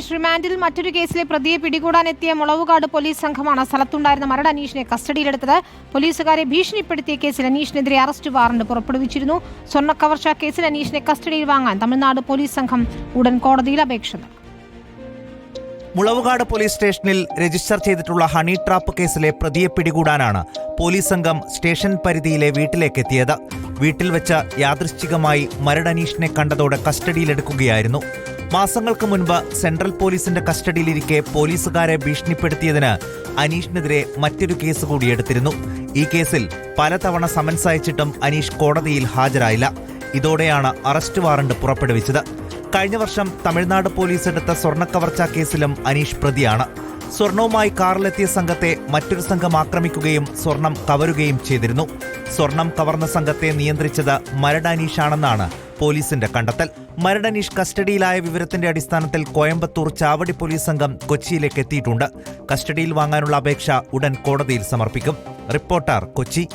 അനീഷ് റിമാൻഡിൽ മറ്റൊരു കേസിലെ പ്രതിയെ പിടികൂടാനെത്തിയ മുളവുകാട് പോലീസ് സംഘമാണ് സ്ഥലത്തുണ്ടായിരുന്ന മരട് അനീഷിനെ കസ്റ്റഡിയിലെടുത്തത്. പോലീസുകാരെ ഭീഷണിപ്പെടുത്തിയ കേസിൽ അനീഷിനെതിരെ അറസ്റ്റ് വാറണ്ട് പുറപ്പെടുവിച്ചിരുന്നു. സ്വർണ കവർച്ചാ കേസിൽ അനീഷിനെ കസ്റ്റഡിയിൽ വാങ്ങാൻ തമിഴ്നാട് പോലീസ് സംഘം ഉടൻ കോടതിയിൽ അപേക്ഷ മുളവുകാട് പോലീസ് സ്റ്റേഷനിൽ രജിസ്റ്റർ ചെയ്തിട്ടുള്ള ഹണി ട്രാപ്പ് കേസിലെ പ്രതിയെ പിടികൂടാനാണ് പോലീസ് സംഘം സ്റ്റേഷൻ പരിധിയിലെ വീട്ടിലേക്ക് എത്തിയത് വീട്ടിൽ വെച്ച് യാദൃശ്ചികമായി മരട് അനീഷിനെ കണ്ടതോടെ കസ്റ്റഡിയിലെടുക്കുകയായിരുന്നു. മാസങ്ങൾക്ക് മുൻപ് സെൻട്രൽ പോലീസിന്റെ കസ്റ്റഡിയിലിരിക്കെ പോലീസുകാരെ ഭീഷണിപ്പെടുത്തിയതിന് അനീഷിനെതിരെ മറ്റൊരു കേസ് കൂടി എടുത്തിരുന്നു. ഈ കേസിൽ പലതവണ സമൻസ് അയച്ചിട്ടും അനീഷ് കോടതിയിൽ ഹാജരായില്ല. ഇതോടെയാണ് അറസ്റ്റ് വാറണ്ട് പുറപ്പെടുവിച്ചത്. കഴിഞ്ഞ വർഷം തമിഴ്നാട് പോലീസ് എടുത്ത സ്വർണക്കവർച്ചാ കേസിലും അനീഷ് പ്രതിയാണ്. സ്വർണവുമായി കാറിലെത്തിയ സംഘത്തെ മറ്റൊരു സംഘം ആക്രമിക്കുകയും സ്വർണം കവരുകയും ചെയ്തിരുന്നു. സ്വർണം കവർന്ന സംഘത്തെ നിയന്ത്രിച്ചത് മരട് അനീഷാണെന്നാണ് പോലീസിന്റെ കണ്ടെത്തൽ. മരടനീഷ് കസ്റ്റഡിയിലായ വിവരത്തിന്റെ അടിസ്ഥാനത്തിൽ കോയമ്പത്തൂർ ചാവടി പോലീസ് സംഘം കൊച്ചിയിലേക്ക് എത്തിയിട്ടുണ്ട്. കസ്റ്റഡിയിൽ വാങ്ങാനുള്ള അപേക്ഷ ഉടൻ കോടതിയിൽ സമർപ്പിക്കും. റിപ്പോർട്ടർ കൊച്ചി.